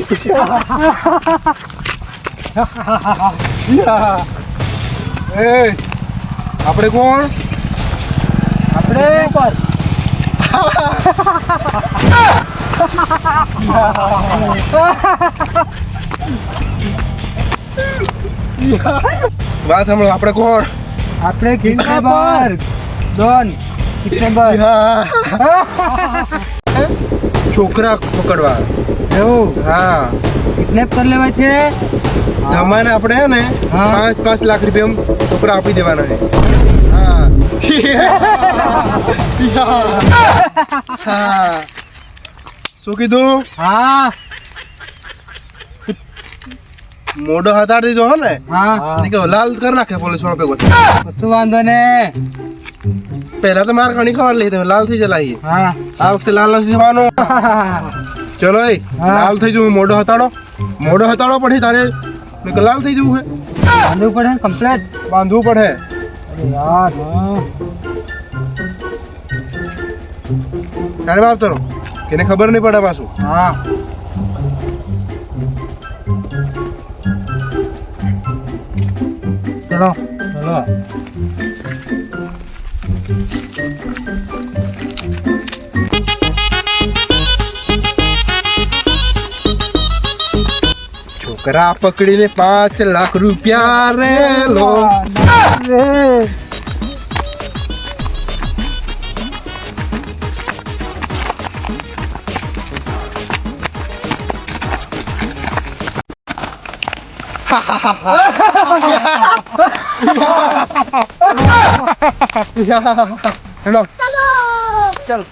એ આપણે કોણ? આપણે પર વાત સાંભળો આપણે કોણ? આપણે કિડનેપર ડોન કિડનેપર. છોકરા પકડવા. એવું? હા. કિડનેપ કરી લેવા છે? તમારે આપણે ને પાંચ પાંચ લાખ રૂપિયા છોકરા આપી દેવાના છે. હા. શું કીધું? હા. મોઢો હતાડી દીધો હો ને? હા. કે લાલ કરી નાખે પોલીસ વાળો ભેગો શું વાંધો ને. પહેલા તો માર ઘણી ખબર લઈ તમે લાલ થઈ જલાઈએ હા. આ વખતે લાલ નથી થવાનું. ચલો એ. લાલ થઈ જવું મોઢો હતાડો. મોઢો હતાડો પછી તારે લાલ થઈ જવું હે. બાંધવું પડે કમ્પ્લેટ બાંધવું પડે. અરે યાર ટાઈમ આવતો રહો એને ખબર નહીં પડે પાછું. હા. ચલો ચલો. છોકરા પકડીને પાંચ લાખ રૂપિયા રે લો. રે ચાલ.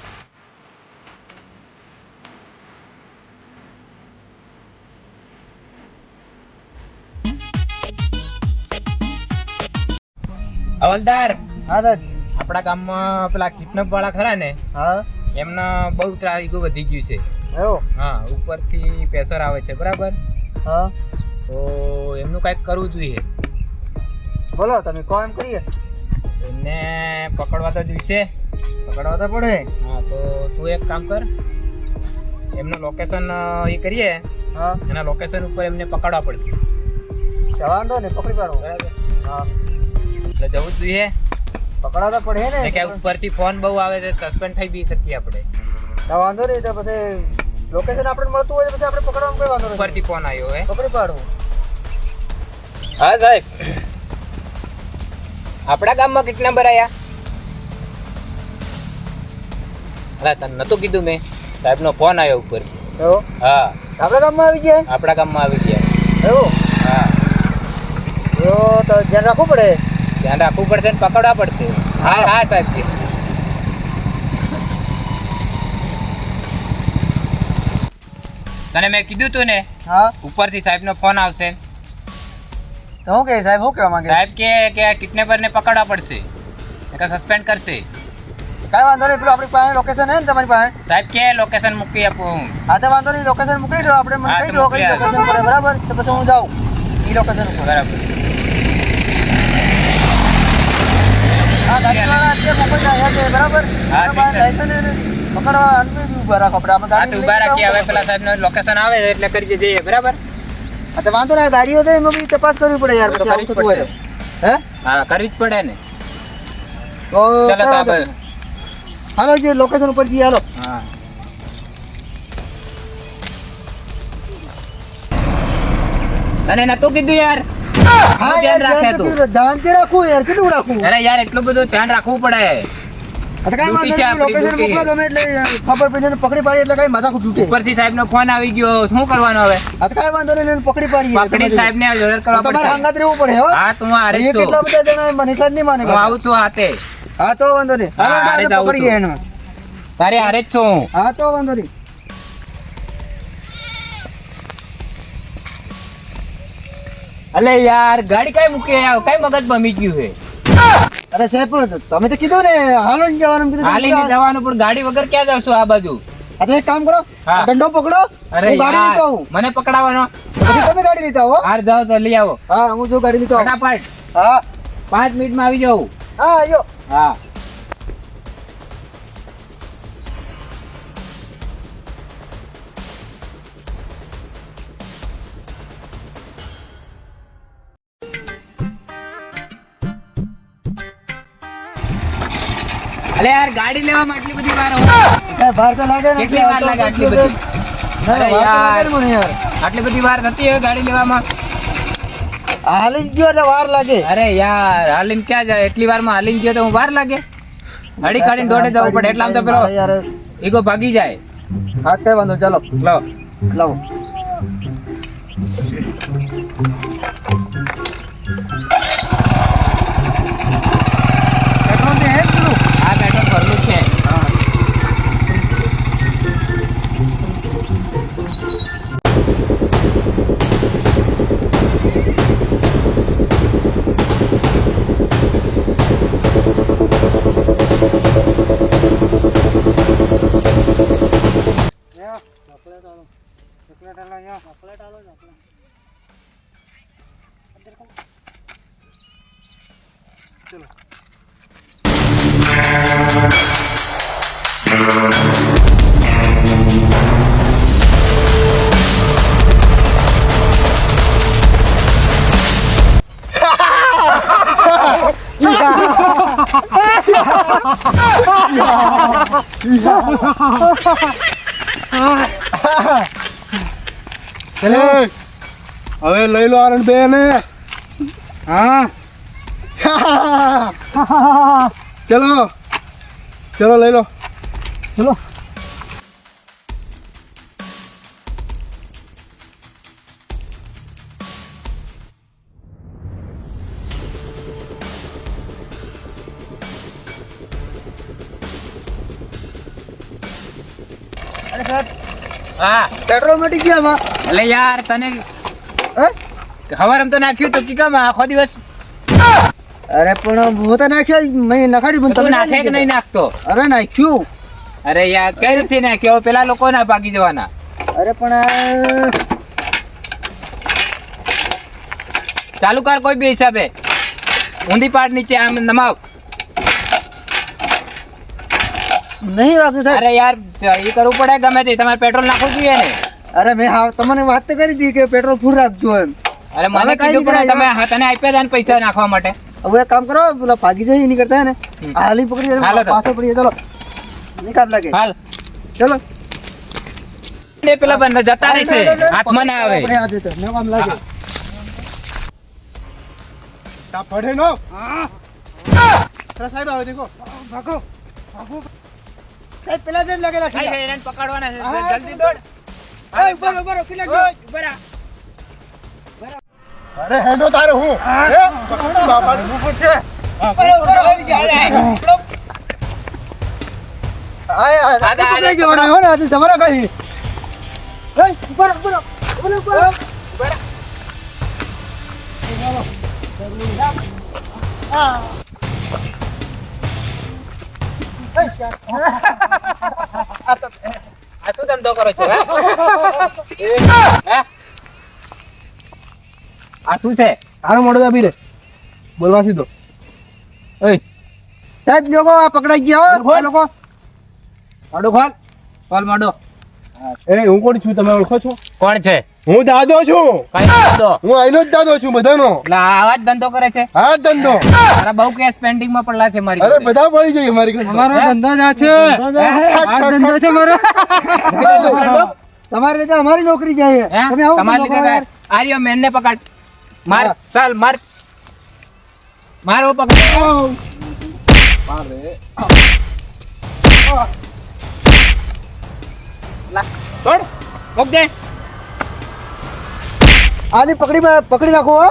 હવલદાર. હા સર આપણા ગામમાં પેલા કિડનેપ વાળા ખરા ને હા. એમના બહુ ટ્રાફિકો વધી ગયું છે. એવું? હા ઉપરથી પ્રેશર આવે છે બરાબર? હા. તો એમનું કાંઈક કરવું જોઈએ. બોલો તમે કહો એમ કરીએ. એમને પકડવા તો જોઈશે. પકડવા તો પડે. હા તો તું એક કામ કર. એમનું લોકેશન એ કરીએ. હા. એના લોકેશન ઉપર એમને પકડવા પડશે. જવાન દો ને પકડી પાડો. બરાબર? હા. એટલે જવું જ જોઈએ. પકડા તો પડે ને. કે ઉપરથી ફોન બહુ આવે છે સસ્પેન્ડ થઈ બી શકીએ આપણે. તો વાંધો નહીં તો પછી લોકેશન આપણે મળતું હોય પછી આપણે પકડવાનું કોઈ વાંધો નહીં ઉપરથી ફોન આવ્યો હે. પકડી પાડવું હા સાહેબ. આપણા ગામમાં કેટલા નંબર આયા? અરે તને નતું કીધું મેં. સાહેબનો ફોન આવ્યો ઉપર એવો? હા. આપણા ગામમાં આવી ગયા? આપણા ગામમાં આવી ગયા. એવું? હા. એવું તો ધ્યાન રાખવું પડે. ધ્યાન રાખવું પડશે ને પકડવા પડશે. હા હા સાહેબ કે તને મેં કીધું તું ને હા? ઉપરથી સાહેબનો ફોન આવશે. તો હું કે સાહેબ હું કહેવા માંગે? સાહેબ કે કે કિડનેપરને પકડવા પડશે. કે સસ્પેન્ડ કરશે. કાંઈ વાંધો નહીં પેલું આપણી પાસે લોકેશન હે ને તમારી પાસે? સાહેબ કે લોકેશન મૂકી આપું હું. હા તો વાંધો નહીં લોકેશન મૂકી દો આપણે મને કહી દો કઈ લોકેશન પર બરાબર? તો પછી હું જાઉં એ લોકેશન ઉપર. બરાબર. લોકેશન આવે એટલે કરી જઈએ બરાબર? તો વાંધો નહીં ગાડીઓ તો એમાં બી તપાસ કરવી પડે યાર પછી આવું થતું હોય હે? હા કરવી જ પડે ને. તો તો. હાલો જે લોકેશન ઉપર જઈએ હાલો. હા. તને નતું કીધું યાર. હા ધ્યાન યાર રાખે ધ્યાન તો. ધ્યાનથી રાખવું યાર કેટલું રાખવું અરે યાર એટલું બધું ધ્યાન રાખવું પડે. લોકેશન મોકલો તમે ખબર પડી ને પકડી પાડી એટલે કઈ માથા છૂટે ઉપરથી સાહેબનો ફોન આવી ગયો. શું કરવાનું હવે? આ વાંધો નહીં પકડી સાહેબને હાજર કરવા તમારે હંગાત રહેવું પડે હો. હા તું હારે એ કેટલા બધા જણા મને એટલા નહીં માને હું આવું છું હાથે. હા તો વાંધો નહીં. હારે. એને તારે હારે જ છું હા તો વાંધો નહીં. અલે યાર ગાડી કઈ મૂકી કઈ મગજ બમી ગયું છે અરે સાહેબ પણ તમે તો કીધું ને હાલો જવાનું કીધું હાલીને જવાનું પણ ગાડી વગર ક્યાં જાવ છો આ બાજુ? અરે એક કામ કરો હા. દંડો પકડો અરે ગાડી લેતો હું મને પકડાવાનો તમે ગાડી લેતા આવો. હાર જાઓ તો લઈ આવો. હા હું જો ગાડી લેતો ફટાફટ. હા. પાંચ મિનિટમાં આવી જાઉં. હા આયો. હા. અલે યાર ગાડી લેવામાં આટલી બધી વાર હોય. ભાર તો લાગે ને કેટલી વાર લાગે આટલી બધી? અરે યાર. આટલી બધી વાર નથી હવે ગાડી લેવામાં. હાલીન ગયો એટલે વાર લાગે. અરે યાર હાલીન ક્યાં જાય? એટલી વારમાં હાલીન ગયો તો હું વાર લાગે? ગાડી કાઢીને દોડે જવું પડે એટલામાં તો પેલો ઈગો ભાગી જાય. હા કઈ વાંધો ચાલો. લો. લાવો. चॉकलेट आलो चॉकलेट आलो यहाँ चॉकलेट आलो चॉकलेट देखो चलो Iya. Iya. હવે લઈ લો આનંદ ને હા. ચલો. ચલો લઈ લો. ચલો. અરે સાહેબ હા. પેટ્રોલ મટી ગયા એટલે યાર તને હવાર તો નાખ્યું તો કી કામ આખો દિવસ? અરે પણ હું તો નાખ્યો મેં નખાડ્યું પણ તમે નાખે કે નહીં નાખતો? અરે નાખ્યું. અરે યાર કઈ રીતે નાખ્યો? પેલા લોકો ના ભાગી જવાના. અરે પણ ચાલુ કર કોઈ બી હિસાબે. ઊંધી પાડ નીચે આમ નમાવ. નહીં વાગતું સાહેબ. અરે યાર એ કરવું પડે ગમે તે તમારે પેટ્રોલ નાખવું જોઈએ ને. અરે મેં હા તમને વાત તો કરી હતી કે પેટ્રોલ ફૂલ રાખજો એમ. અરે મને કીધું પણ તમે હા, તને આપ્યા હતા ને પૈસા નાખવા માટે. હવે એક કામ કરો પેલા ભાગી જાય એની કરતા ને હાલી પકડી હાલો તો. પાછળ પડી ચાલો. નિકાલ લાગે. હાલ. ચલો. પેલા બંને જતા રહેશે હાથમાં ના આવે. ને આમ લાગે. તા પડે નો. હા. સાહેબ આવે દેખો. ભાગો. ભાગો. સાહેબ પેલા જેમ લાગેલા ઠીક એને પકડવાના છે. જલ્દી દોડ. છે ઉપર ઉપર પેલા ઓય, ઊભા અરે હેડો તારે હું. હે? પકડો બાપાને. હા, અરે ઉપર આવી ગયા આય આય હા, હા, પકડાઈ ગયો મને હો ને આજે તમારા કઈ એ બરો બરો બરો બરો આ શું ધંધો કરો છો? આ શું છે? તારું મોઢું દાબી લે. બોલવા સીધો. ઓય સાહેબ લોકો આ પકડાઈ ગયા હો આ લોકો. મોઢું ખોલ. ખોલ મોઢું. એ હું કોણ છું? તમે ઓળખો છો? કોણ છે? હું દાદો છું. હું આઈનો જ દાદો છું બધાનો. એટલે આવા જ ધંધો કરે છે? હા જ ધંધો. તારા બહુ કેસ પેન્ડિંગમાં પડલા છે મારી અરે બધા પડી જઈએ મારી ઘરે. અમારો ધંધો ના છે. આ ધંધો છે મારો. તમારે લીધે અમારી નોકરી જાય તમે આવો તમારે લીધે આર્યો મેન ને પકડ. માર ચાલ માર. મારો પકડ. લા, તોડ મૂક દે. આની પકડી પકડી નાખો હો.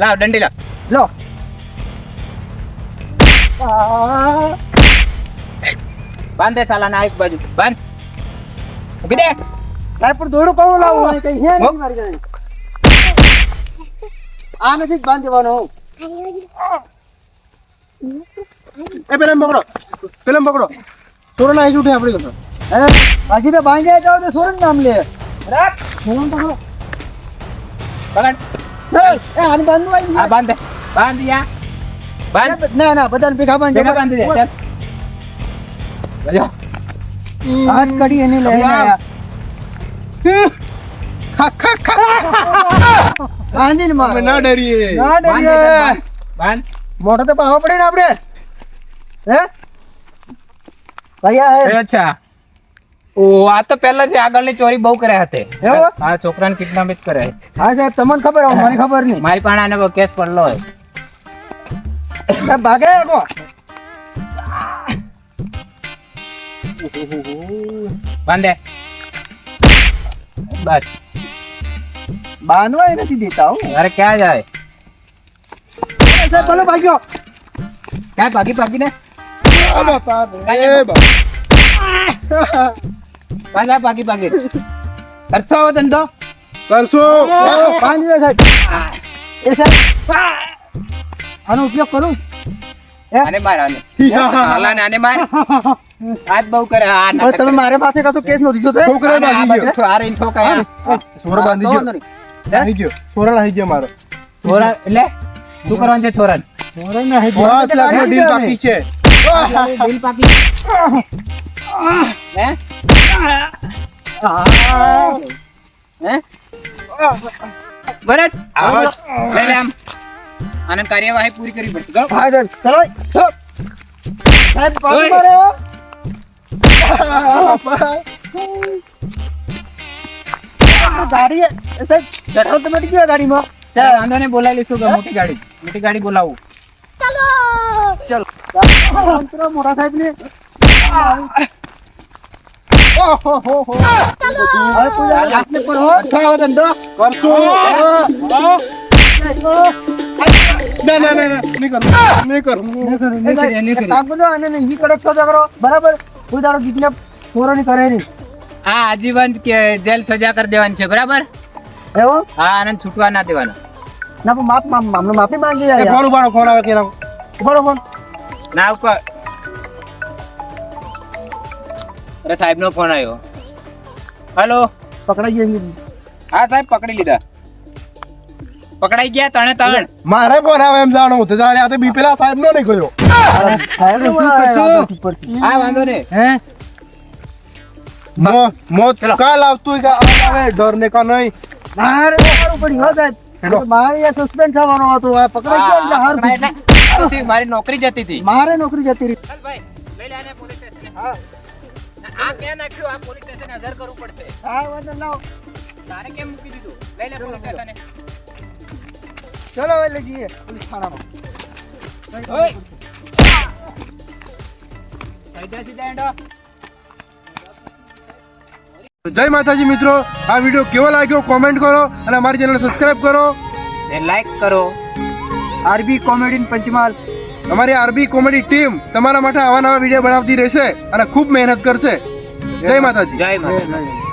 લાવ દંડી લાવ. લો. બાંધે દે સાલા ના એક બાજુ. બાંધ. મૂકી દે. સાહેબ પણ દોડું કહું લાવું? હોય કઈ હે. નહીં મારી જાય આ નથી જ બાંધી દેવાનો એ પેલા પકડો. પેલા પકડો. સોરો ના ઉઠે આપણી. અરે તો બાંધ્યા જાવ તો સોરન નામ લે. રાખ. સોરન પકડો. પકડ. એ આને બાંધવું આવી આ બાંધ બાંધ યા. બાંધ. ના ના બધાને ભેગા બાંધજો. ભેગા બાંધી દે. ચાલ. બજો. હાથ કડી એને લઈને આયા. ખા, ખા, ખા. બાંધીને મારો. અમે ના ડરીએ. ના ડરીએ. બાંધ. બાંધ. મોઢો તો પાડવો પડે ને આપણે. હે? ભૈયા હે અચ્છા. ઓ આ તો પહેલાથી આગળની ચોરી બહુ કર્યા હતા. એવું? આ છોકરાને કિડનેપ જ કરે હા સાહેબ તમને ખબર હોય મને ખબર નહીં. મારી પાસે આને કેસ પડલો હોય. ભાગે કો બાંધે. બસ. બાંધવા નથી દેતા હું. અરે ક્યાં જાય? સાહેબ ભલે ભાગ્યો. ક્યાં ભાગી ભાગી ને આ બાપા. રે પાકી ભાગી કરશો આવો ધંધો? કરશો. બાંધી દે સાહેબ એ સાહેબ. આનો ઉપયોગ કરું? આને માર આને. હાલાને આને માર. હાથ બહુ કરે. આ તમે મારે પાસે કાતો તો નો નોંધી તો છોકરા બાંધી ગયો. આ રીન ઠોકાય છોરો બાંધી ગયો. નાહી. ગયો. છોરો નાહી ગયો મારો. છોરા એટલે? શું કરવાનું છે છોરા પાંચ લાખ નો ડીલ બાકી છે. ડીલ પાકી હે? હે? બરાબર. આવો. લઈ લે આમ આને કાર્યવાહી પૂરી કરવી પડશે. હા સર ચલો સાહેબ પાછું ઓય. મારે ગાડી એ સાહેબ પેટ્રોલ તો મટી ગયો ગાડીમાં? ચાલ વાંધો નહીં બોલાવી લઈશું કે મોટી ગાડી. મોટી ગાડી બોલાવું. ચલો. અંતરો મોટા સાહેબ ને ના ના ના ના કરું કરું કરો બરાબર કોઈ તારો કિડનેપ ચોરોની કરે નહીં આ જેલ સજા કરી દેવાની છે બરાબર એવો હા આનંદ છૂટવા ના દેવાનો ના માફ માફ માંગી જાય ફોન ઉપાડો ફોન આવે કે ના ઉપર. અરે સાહેબ નો ફોન આવ્યો. હેલો પકડાઈ ગયા હા સાહેબ પકડી લીધા. પકડાઈ ગયા તણે ત્રણ. મારે ફોન આવે એમ જાણો તો જાણે આ તો બીપેલા સાહેબ નો નહીં ગયો સાહેબ શું કશું? હા વાંધો ને હે? મો મો કાલ આવતું કે આવે ડર ને કા નહીં. મારે પડ્યું હો સાહેબ. મારે સસ્પેન્ડ થવાનો હતો. આ પકડાઈ ગયો એટલે હાર મારી- મારી નોકરી જતી હતી. મારે નોકરી જતી રહી. ચાલ ભાઈ લઈ લે આને પોલીસ સ્ટેશન હા. આ ક્યાં નાખ્યું? આ પોલીસ સ્ટેશન હાજર કરવું પડશે. હા વાંધો લાવો. તારે કેમ મૂકી દીધું? લઈ લે પોલીસ સ્ટેશને ચલો હવે લઈ જઈએ પોલીસ થાણામાં. ઓય. સીધા સીધા હેંડો. જય માતાજી મિત્રો. આ વીડિયો કેવો લાગ્યો? કોમેન્ટ કરો અને અમારી ચેનલ સબસ્ક્રાઇબ કરો. લાઈક કરો. RB comedy Panchmahal. અમારી આરબી કોમેડી ટીમ તમારા માટે આવા નવા વીડિયો બનાવતી રહેશે અને ખૂબ મહેનત કરશે. જય માતાજી. જય માતા